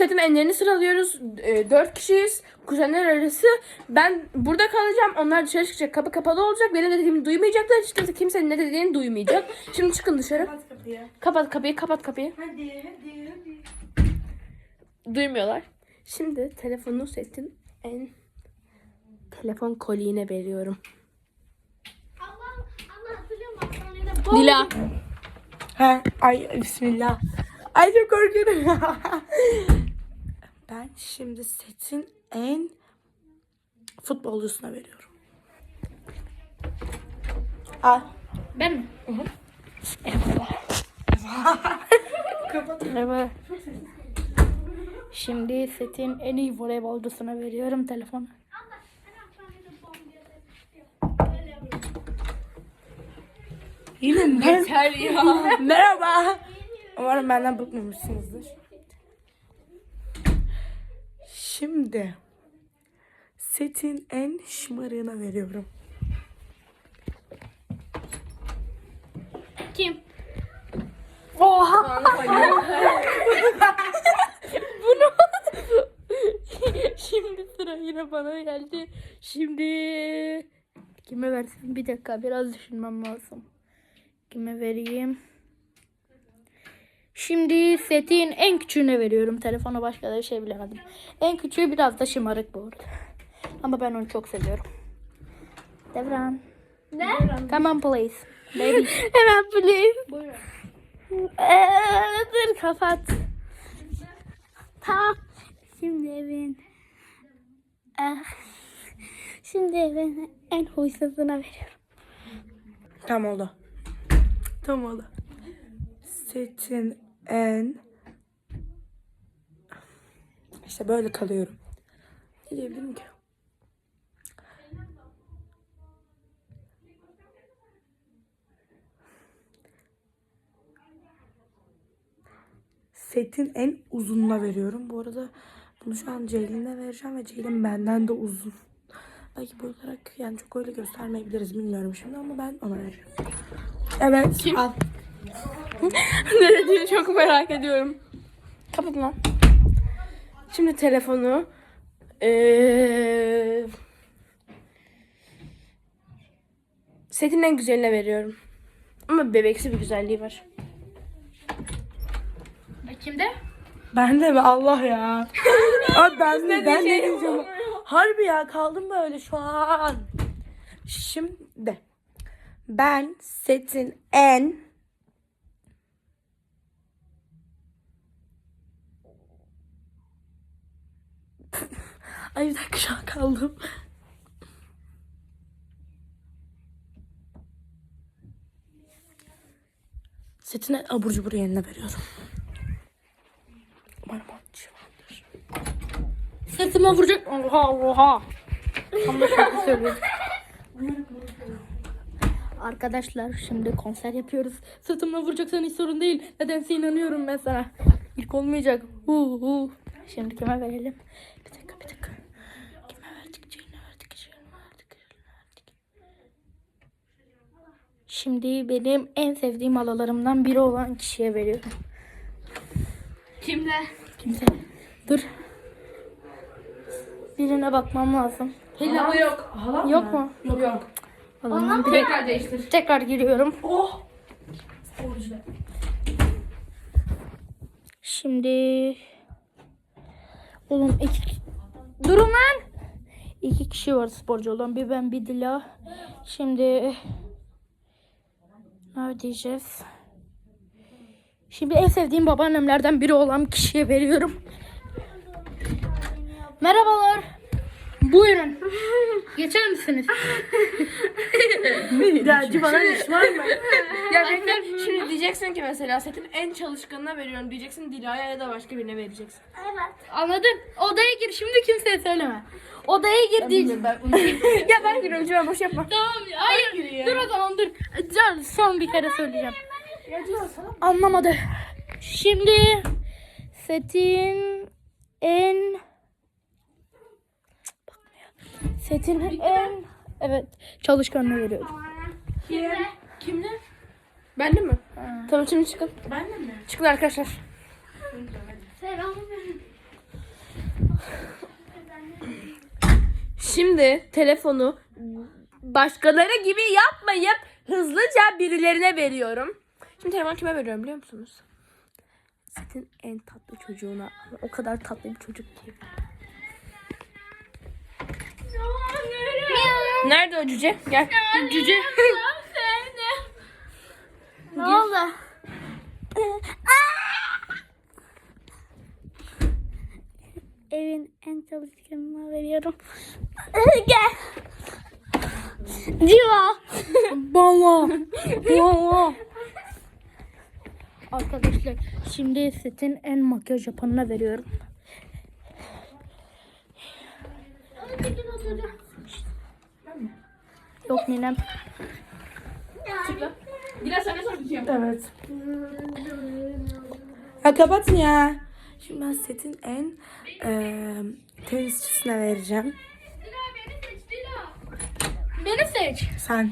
Setin enlerini sıralıyoruz. E, dört kişiyiz. Kuzenler arası. Ben burada kalacağım. Onlar dışarı çıkacak. Kapı kapalı olacak. Benim dediğimi duymayacaklar. Hiç kimse kimsenin ne dediğini duymayacak. Şimdi çıkın dışarı. Kapat kapıyı. Kapat kapıyı. Kapat kapıyı. Hadi hadi hadi. Duymuyorlar. Şimdi telefonu setin en telefon koliğine veriyorum. Allah. Ha, ay bismillah. Ay çok korkuyorum. ben şimdi setin en futbolcusuna veriyorum. Al. Ben mi? Evet. Şimdi setin en iyi voleybolcusuna veriyorum telefonu. Yine Yeter ya. merhaba. Umarım benden bıkmamışsınızdır. Şimdi setin en şımarığına veriyorum. Kim? Oha. Şimdi sıra yine bana geldi. Şimdi kime versem bir dakika biraz düşünmem lazım. Kime vereyim? Şimdi setin en küçüğüne veriyorum. Telefona başka da bir şey bilemedim. En küçüğü biraz da şımarık bu arada. Ama ben onu çok seviyorum. Devran. Ne? Come on please. Baby. Hemen please. Buyurun. Ee, dur kapat. Tamam. Şimdi evin. Ah. Şimdi evin en huysuzuna veriyorum. Tam oldu. Tam oldu. Setin en... İşte böyle kalıyorum. Ne diyebilirim ki? Setin en uzununa veriyorum. Bu arada bunu şu an Ceylin'e vereceğim ve Ceylin benden de uzun. Belki bu olarak yani çok öyle göstermeyebiliriz bilmiyorum şimdi ama ben ona vereceğim. Evet. Al. ne dediğini çok merak ediyorum. Kapat lan. Şimdi telefonu ee, setin en güzeline veriyorum. Ama bebeksi bir güzelliği var. Kimde? Ben de mi Allah ya? Abi ben de ben ne diyeceğim? Harbi ya kaldım böyle şu an. Şimdi ben setin en Ay bir dakika şu kaldım. Setin en abur cubur yerine veriyorum. Umarım acımadır. Sesime vuracak. Oha oha. Ama şarkı söylüyorum. Arkadaşlar şimdi konser yapıyoruz. Sırtımla vuracaksan hiç sorun değil. Nedense inanıyorum ben sana. İlk olmayacak. Hu hu. Şimdi kime verelim? Bir dakika bir dakika. Kime verdik? Ceylin'e verdik. Ceylin'e verdik. Ceylin'e verdik. Şimdi benim en sevdiğim alalarımdan biri olan kişiye veriyorum. Kimde? Kimse. Dur. Birine bakmam lazım. Hilal yok. Yok mu? Yok yok. O zaman bir Tekrar değiştir. tekrar giriyorum. Oh! Şimdi oğlum iki durun lan. İki kişi var sporcu olan. Bir ben bir Dila. Şimdi ne diyeceğiz? Şimdi en sevdiğim babaannemlerden biri olan kişiye veriyorum. Merhabalar. Buyurun. Geçer misiniz? Acı bana var mı? Ya bekle şimdi diyeceksin ki mesela setin en çalışkanına veriyorum diyeceksin Dila'ya ya da başka birine vereceksin. Anladım. Odaya gir. Şimdi kimseye söyleme. Odaya gir diyeceğim. ya ben giriyorum Cüven boş yapma. Tamam. Hayır. Dur o zaman dur. Can son bir kere söyleyeceğim. Anlamadı. Şimdi setin en Bakmıyor. setin en evet çalışkanına veriyorum. Kimde? Ben de mi? Ha. Tamam şimdi çıkın. Ben de mi? Çıkın arkadaşlar. Selam. Şimdi telefonu başkaları gibi yapmayıp hızlıca birilerine veriyorum. Şimdi telefonu kime veriyorum biliyor musunuz? Sizin en tatlı çocuğuna. O kadar tatlı bir çocuk ki. Nerede o cüce? Gel. Cüce. Ne oldu? Evin en çalışkanına veriyorum. Gel. Diva. Baba. Baba. Arkadaşlar şimdi setin en makyaj yapanına veriyorum. Yok ninem. Biraz sana soracağım. Evet. Ya kapatın ya. Şimdi ben setin en eee tenisçisine vereceğim. Beni seç. Sen.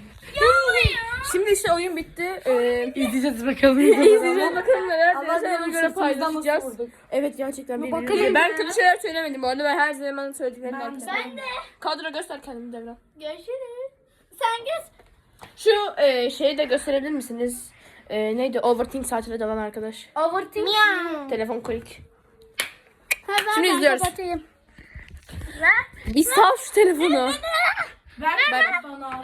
Şimdi işte oyun bitti. Ee, İzleyeceğiz bakalım. İzleyeceğiz bakalım neler Allah bilir, göre paylaşacağız. Evet gerçekten bir bakalım Ben kötü şeyler söylemedim bu arada. Ben her zaman söylediklerinin arkasındayım. Kadro göster kendini Devran. Görüşürüz. Sen geç. Şu e, şeyi de gösterebilir misiniz? E, neydi? Overthink saatiyle dalan arkadaş. Overthink. Telefon klik. Şimdi Şimdi izliyoruz. Kapatayım. Bir sal şu telefonu. Ver Ben- bana.